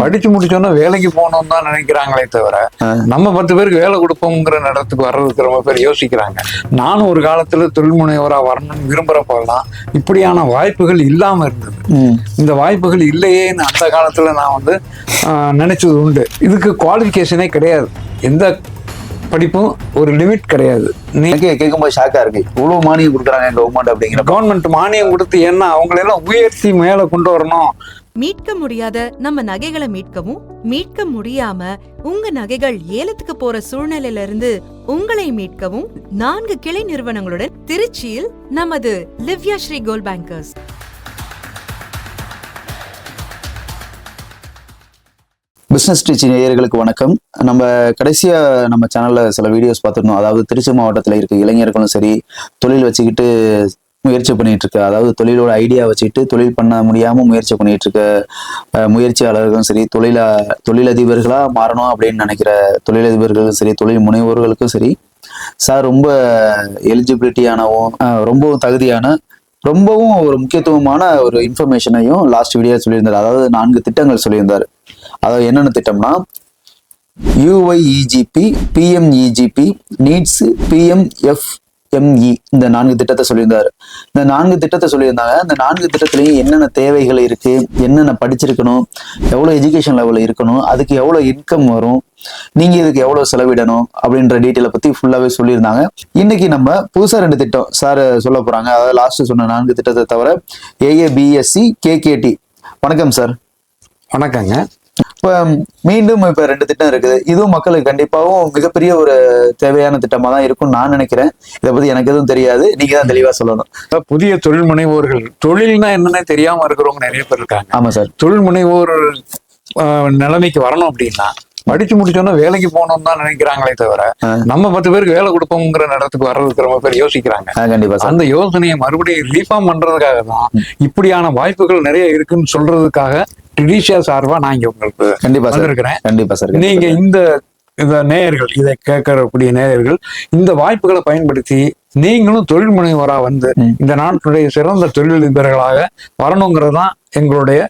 படிச்சு முடிச்சோன்னா வேலைக்கு போகணும்னு தான் நினைக்கிறாங்களே தவிர. நம்ம பத்து பேருக்கு வேலை கொடுப்போங்கிற இடத்துக்கு வர்றதுக்கு ரொம்ப பேர் யோசிக்கிறாங்க. நானும் ஒரு காலத்துல தொழில் முனைவரா வரணும்னு விரும்புறப்பெல்லாம் இப்படியான வாய்ப்புகள் இல்லாம இருந்தது. இந்த வாய்ப்புகள் இல்லையேன்னு அந்த காலத்துல நான் வந்து ஆஹ், நினைச்சது உண்டு. இதுக்கு குவாலிஃபிகேஷனே கிடையாது. எந்த படிப்பும் ஒரு லிமிட் கிடையாது. நீ எனக்கே கேட்கும்போது ஷாக்கா இருக்கு. இவ்வளவு மானியம் கொடுக்குறாங்க கவர்மெண்ட் அப்படிங்கிற கவர்மெண்ட் மானியம் கொடுத்து என்ன அவங்களெல்லாம் உயர்த்தி மேல கொண்டு வரணும்? மீட்க முடியாத நம்ம நகைகளை மீட்கவும் மீட்க முடியாம உங்க நகைகள் ஏலத்துக்கு போற சூழ்நிலையில இருந்து உங்களை மீட்கவும் நான்கு கிளை நிறுவனங்களுடன் திருச்சியில் நமது லிவ்யா ஸ்ரீ கோல் பேங்கர்ஸ். பிஸ்னஸ் டீச்சி நேயர்களுக்கு வணக்கம். நம்ம கடைசியா நம்ம சேனல்ல சில வீடியோஸ் பார்த்துருந்தோம். அதாவது திருச்சி மாவட்டத்தில் இருக்க இளைஞர்களும் சரி தொழில் வச்சுக்கிட்டு முயற்சி பண்ணிட்டு இருக்க அதாவது தொழிலோட ஐடியா வச்சுட்டு தொழில் பண்ண முடியாம முயற்சி பண்ணிட்டு இருக்க முயற்சியாளர்களும் சரி தொழில தொழிலதிபர்களா மாறணும் அப்படின்னு நினைக்கிற தொழிலதிபர்களும் சரி தொழில் முனைவோர்களுக்கும் சரி சார் ரொம்ப எலிஜிபிலிட்டியானவும் ரொம்பவும் தகுதியான ரொம்பவும் ஒரு முக்கியத்துவமான ஒரு இன்ஃபர்மேஷனையும் லாஸ்ட் வீடியோ சொல்லியிருந்தார். அதாவது நான்கு திட்டங்கள் சொல்லியிருந்தார். அதாவது என்னென்ன திட்டம்னா யூஐஇஜிபி பிஎம்இஜிபி நீட்ஸ் எம்இ இந்த நான்கு திட்டத்தை சொல்லியிருந்தார். இந்த நான்கு திட்டத்தை சொல்லியிருந்தாங்க. இந்த நான்கு திட்டத்திலையும் என்னென்ன தேவைகள் இருக்கு என்னென்ன படிச்சிருக்கணும் எவ்வளோ எஜுகேஷன் லெவல் இருக்கணும் அதுக்கு எவ்வளோ இன்கம் வரும் நீங்க இதுக்கு எவ்வளவு செலவிடணும் அப்படின்ற டீட்டெயிலை பத்தி ஃபுல்லாவே சொல்லியிருந்தாங்க. இன்னைக்கு நம்ம புதுசா ரெண்டு திட்டம் சார் சொல்ல போறாங்க. அதாவது லாஸ்ட் சொன்ன நான்கு திட்டத்தை தவிர ஏஏபிஎஸ்சி கேகேடி வணக்கம் சார் வணக்கங்க. இப்ப மீண்டும் இப்ப ரெண்டு திட்டம் இருக்குது. இதுவும் மக்களுக்கு கண்டிப்பாவும் மிகப்பெரிய ஒரு தேவையான திட்டமா தான் இருக்கும்னு நான் நினைக்கிறேன். இதை பத்தி எனக்கு எதுவும் தெரியாது. நீங்க தான் தெளிவா சொல்லணும். புதிய தொழில் முனைவோர்கள் தொழில்னா என்னன்னே தெரியாம இருக்கிறவங்க நிறைய பேர் இருக்காங்க. ஆமா சார். தொழில் முனைவோர் நிலைமைக்கு வரணும் அப்படின்னா படிச்சு முடிச்சோன்னா வேலைக்கு போகணும்னு தான் நினைக்கிறாங்களே தவிர. நம்ம பத்து பேருக்கு வேலை கொடுப்போங்கிற இடத்துக்கு வர்றதுக்கு ரொம்ப பேர் யோசிக்கிறாங்க. கண்டிப்பா அந்த யோசனையை மறுபடியும் ரீஃபார்ம் பண்றதுக்காக தான் இப்படியான வாய்ப்புகள் நிறைய இருக்குன்னு சொல்றதுக்காக ட்ரிடிஷியா சார்பா நான் இங்க உங்களுக்கு கண்டிப்பா சார். வந்திருக்கிறேன். கண்டிப்பா சார் நீங்க இந்த இந்த நேயர்கள் இதை கேட்கக்கூடிய நேயர்கள் இந்த வாய்ப்புகளை பயன்படுத்தி நீங்களும் தொழில் முனைவோரா வந்து. இந்த நாட்டுடைய சிறந்த தொழிலதிபர்களாக வரணுங்கிறது தான் எங்களுடைய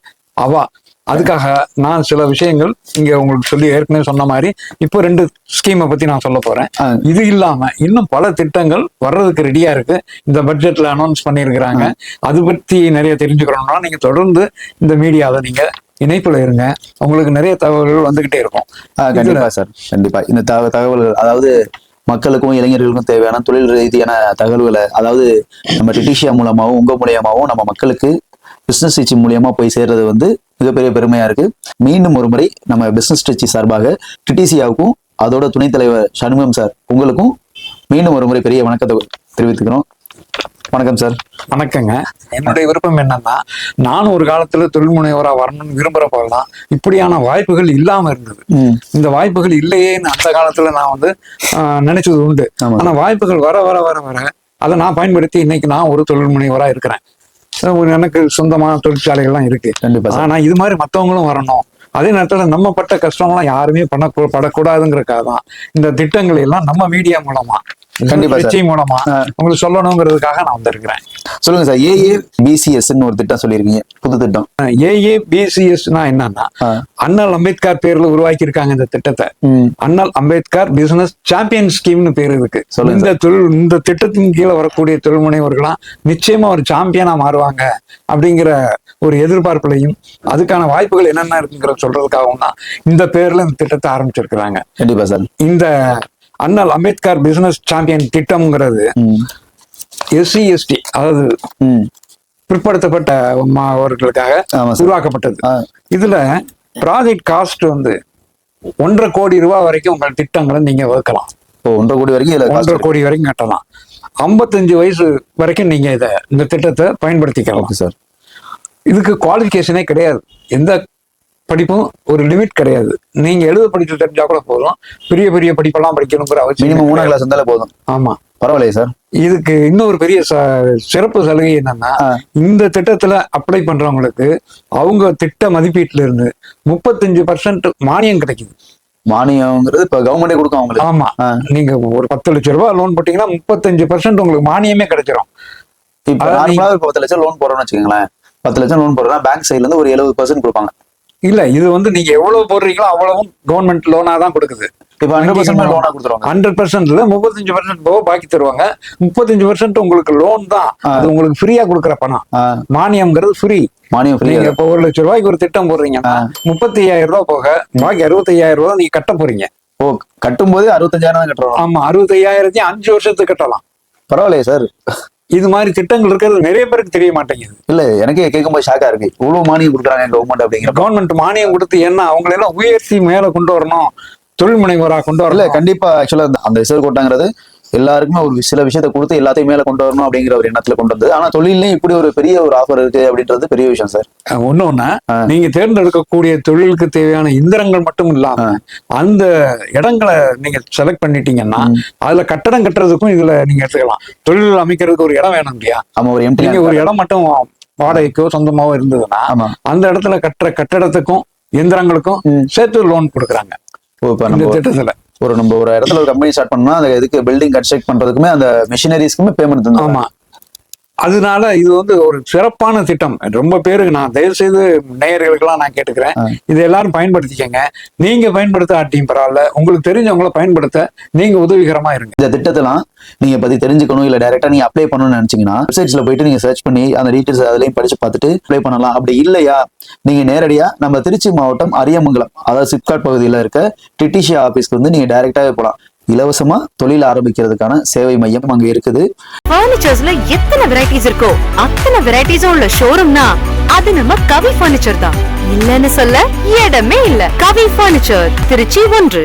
அவா. அதுக்காக நான் சில விஷயங்கள் இங்க உங்களுக்கு சொல்லி ஏற்கனவே சொன்ன மாதிரி இப்போ ரெண்டு ஸ்கீமை பத்தி நான் சொல்ல போறேன். இது இல்லாம இன்னும் பல திட்டங்கள் வர்றதுக்கு ரெடியா இருக்கு. இந்த பட்ஜெட்ல அனௌன்ஸ் பண்ணியிருக்கிறாங்க. அது பத்தி நிறைய தெரிஞ்சுக்கணும்னா நீங்க தொடர்ந்து இந்த மீடியாவை நீங்க இணைப்புல இருங்க. உங்களுக்கு நிறைய தகவல்கள் வந்துகிட்டே இருக்கும். கண்டிப்பா சார். கண்டிப்பா. இந்த தக- தகவல்கள் அதாவது மக்களுக்கும் இளைஞர்களுக்கும் தேவையான தொழில் ரீதியான தகவல்களை அதாவது நம்ம டிடிஷியா மூலமாகவும் உங்க மூலியமாகவும் நம்ம மக்களுக்கு பிசினஸ் டீச்சி மூலியமா போய் சேர்றது வந்து மிகப்பெரிய பெருமையா இருக்கு. மீண்டும் ஒரு முறை நம்ம பிசினஸ் டீச்சி சார்பாக டிடிசியாவுக்கும் அதோட துணைத் தலைவர் சண்முகம் சார் உங்களுக்கும் மீண்டும் ஒரு முறை பெரிய வணக்கத்தை தெரிவித்துக்கிறோம். வணக்கம் சார் வணக்கங்க. என்னுடைய விருப்பம் என்னன்னா நானும் ஒரு காலத்துல தொழில் முனைவரா வரணும்னு விரும்புறப்பெல்லாம் இப்படியான வாய்ப்புகள் இல்லாம இருந்தது. இந்த வாய்ப்புகள் இல்லையேன்னு அந்த காலத்துல நான் வந்து ஆஹ், நினைச்சது உண்டு. ஆனா வாய்ப்புகள் வர வர வர வர அதை நான் பயன்படுத்தி இன்னைக்கு நான் ஒரு தொழில் முனைவரா இருக்கிறேன். ஒரு எனக்கு சொந்தமான தொழிற்சாலைகள்லாம் இருக்கு. கண்டிப்பா ஆனா இது மாதிரி மத்தவங்களும் வரணும். அதே நேரத்துல நம்ம பட்ட கஷ்டம்லாம் யாருமே பண்ண படக்கூடாதுங்கிறதுக்காக தான் இந்த திட்டங்களை எல்லாம் நம்ம மீடியா மூலமா கண்டிப்பா சார். நிச்சயம் மூலமா. உங்களுக்கு சொல்லணுங்கிறதுக்காக நான் வந்திருக்கிறேன். சொல்லுங்க சார் ஏஏ பிசிஎஸ்ன்னு ஒரு திட்டம் சொல்லியிருக்கீங்க புது திட்டம். ஏஏ பிசிஎஸ்னா என்னன்னா. அண்ணல் அம்பேத்கர் பேர்ல உருவாக்கி இருக்காங்க இந்த திட்டத்தை. அண்ணல் அம்பேத்கர் பிசினஸ் சாம்பியன் ஸ்கீம்னு பேர் இருக்கு. இந்த தொழில் இந்த திட்டத்தின் கீழே வரக்கூடிய தொழில் முனைவர்களாம் நிச்சயமா ஒரு சாம்பியனா மாறுவாங்க அப்படிங்கிற ஒரு எதிர்பார்ப்புலையும் அதுக்கான வாய்ப்புகள் என்னென்ன இருக்குங்கிற சொல்றதுக்காகவும் தான் இந்த பேர்ல இந்த திட்டத்தை ஆரம்பிச்சிருக்கிறாங்க. கண்டிப்பா சார். இந்த அண்ணல் அம்பேத்கர் பிசினஸ் சாம்பியன் திட்டம்ங்கிறது எஸ்சி எஸ்டி அதாவது பிற்படுத்தப்பட்ட சார். உருவாக்கப்பட்டது. இதுல ப்ராஜெக்ட் காஸ்ட் வந்து ஒன்றரை கோடி ரூபாய் வரைக்கும் உங்கள் திட்டங்களை நீங்க வகுக்கலாம். ஒன்றரை கோடி வரைக்கும் ஒன்றரை கோடி வரைக்கும் கட்டலாம். ஐம்பத்தஞ்சு வயசு வரைக்கும் நீங்க இத இந்த திட்டத்தை பயன்படுத்திக்கலாம். சார். இதுக்கு குவாலிஃபிகேஷனே கிடையாது. எந்த படிப்பும் ஒரு லிமிட் கிடையாது. நீங்க எழுத படிச்சு தெரிஞ்சா கூட போதும். பெரிய பெரிய படிப்பெல்லாம் படிக்கணுங்கிற அவசியம் மூணாம். கிளாஸ் இருந்தாலே போதும். ஆமா. பரவாயில்லையே சார் இதுக்கு இன்னொரு பெரிய சிறப்பு சலுகை என்னன்னா. இந்த திட்டத்துல அப்ளை பண்றவங்களுக்கு அவங்க திட்ட மதிப்பீட்டுல இருந்து முப்பத்தஞ்சு பர்சன்ட் மானியம் கிடைக்குது. மானியம்ங்கிறது இப்ப கவர்மெண்டே கொடுக்கும் அவங்களுக்கு. ஆமா. நீங்க ஒரு பத்து லட்சம் ரூபாய் லோன் போட்டீங்கன்னா முப்பத்தஞ்சு பர்சன்ட் உங்களுக்கு மானியமே கிடைச்சிரும். நார்மலா இப்ப பத்து லட்சம் லோன் போடுறோம்னு வச்சுக்கோங்களேன். பத்து லட்சம் லோன் போடுறோம்னா பேங்க் சைடுல இருந்து ஒரு எழுபது பர்சன்ட் கொடுப்பாங்க. இல்ல இது வந்து நீங்க எவ்வளவு போடுறீங்களோ அவ்வளவும் கவர்மெண்ட் லோனா தான் கொடுக்குது. இப்ப ஹண்ட்ரட் பர்சன்ட் லோனா கொடுத்துருவாங்க. ஹண்ட்ரட் பர்சன்ட்ல முப்பத்தஞ்சு பர்சன்ட் போக பாக்கி தருவாங்க. முப்பத்தஞ்சு பர்சன்ட் உங்களுக்கு லோன் தான். அது உங்களுக்கு ஃப்ரீயா கொடுக்குற பணம். மானியம்ங்கிறது ஃப்ரீ மானியம் ஃப்ரீ நீங்க இப்ப ஒரு லட்சம் ரூபாய்க்கு ஒரு திட்டம் போடுறீங்கன்னா முப்பத்தி ஐயாயிரம் ரூபாய் போக பாக்கி அறுபத்தி ஐயாயிரம் ரூபாய் நீங்க கட்ட போறீங்க. ஓ கட்டும் போது அறுபத்தஞ்சாயிரம் தான் கட்டுறோம். ஆமா அறுபத்தி ஐயாயிரத்தையும் அஞ்சு வருஷத்துக்கு கட்டலாம். பரவாயில்லையே சார் இது மாதிரி திட்டங்கள் இருக்கிறது நிறைய பேருக்கு தெரிய மாட்டேங்குது. இல்ல எனக்கே கேட்கும்போது ஷாக்கா இருக்கு. இவ்வளவு மானியம் கொடுக்குறாங்க கவர்மெண்ட் அப்படிங்கிற கவர்மெண்ட் மானியம் கொடுத்து என்ன அவங்களை எல்லாம் உயர்த்தி மேல கொண்டு வரணும் தொழில் முனைவோரா கொண்டு வரல கண்டிப்பா ஆக்சுவலா அந்த ரிசர்வ் கோட்டாங்கிறது எல்லாருக்குமே ஒரு சில விஷயத்த கொடுத்து எல்லாத்தையும் மேல கொண்டு வரணும் அப்படிங்கிற ஒரு எண்ணத்துல கொண்டு வந்தது. ஆனா தொழிலையும் இப்படி ஒரு பெரிய ஒரு ஆஃபர் இருக்கு அப்படின்றது பெரிய விஷயம் சார். ஆ. நீங்க தேர்ந்தெடுக்கக்கூடிய தொழிலுக்கு தேவையான இயந்திரங்கள் மட்டும் இல்லாம அந்த இடங்களை நீங்க செலக்ட் பண்ணிட்டீங்கன்னா அதுல கட்டடம் கட்டுறதுக்கும் இதுல நீங்க எடுத்துக்கலாம். தொழில் அமைக்கிறதுக்கு ஒரு இடம் வேணும் இல்லையா? ஆமா ஒரு எம்டி ஒரு இடம் மட்டும் வாடகைக்கோ சொந்தமாவோ இருந்ததுன்னா அந்த இடத்துல கட்டுற கட்டடத்துக்கும் எந்திரங்களுக்கும் ம். சேர்த்து லோன் கொடுக்குறாங்க. இந்த நம்ம திட்டத்துல. ஒரு நம்ம ஒரு இடத்துல ஒரு கம்பெனி ஸ்டார்ட் பண்ணா அந்த இதுக்கு பில்டிங் கன்ஸ்ட்ரக்ட் பண்றதுக்குமே அந்த மிஷினரிஸ்க்குமே பேமெண்ட் தந்து ஆமா. அதனால இது வந்து ஒரு சிறப்பான திட்டம். ரொம்ப பேருக்கு நான் தயவு செய்து நேயர்களுக்கெல்லாம் நான் கேட்டுக்கிறேன். இதை எல்லாரும் பயன்படுத்திக்கங்க. நீங்க பயன்படுத்த ஆட்டியும் பரவாயில்ல. உங்களுக்கு தெரிஞ்சவங்கள பயன்படுத்த நீங்க உதவிகரமா இருங்க. இந்த திட்டத்தெல்லாம் நீங்க பத்தி தெரிஞ்சுக்கணும் இல்ல டைரக்டா நீங்க அப்ளை பண்ணணும்னு நினைச்சீங்கன்னா வெப்சைட்ஸ்ல போயிட்டு நீங்க சர்ச் பண்ணி அந்த டீடைல்ஸ் அதுலயும் படிச்சு பார்த்துட்டு அப்ளை பண்ணலாம். அப்படி இல்லையா? நீங்க நேரடியா நம்ம திருச்சி மாவட்டம் அரியமங்கலம் அதாவது சிப்காட் பகுதியில இருக்க டிடிஷியா ஆபீஸ்க்கு வந்து நீங்க டைரக்டாவே போலாம். இலவசமா தொழில் ஆரம்பிக்கிறதுக்கான சேவை மையம் அங்க இருக்குது. ஃபர்னிச்சர்ஸ்ல எத்தனை வெரைட்டிஸ் இருக்கோ அத்தனை வெரைட்டிஸும் உள்ள ஷோரூம்னா அது நம்ம கவி ஃபர்னிச்சர் தான். இல்லன்னு சொல்ல இடமே இல்ல. கவி ஃபர்னிச்சர் திருச்சி ஒன்று.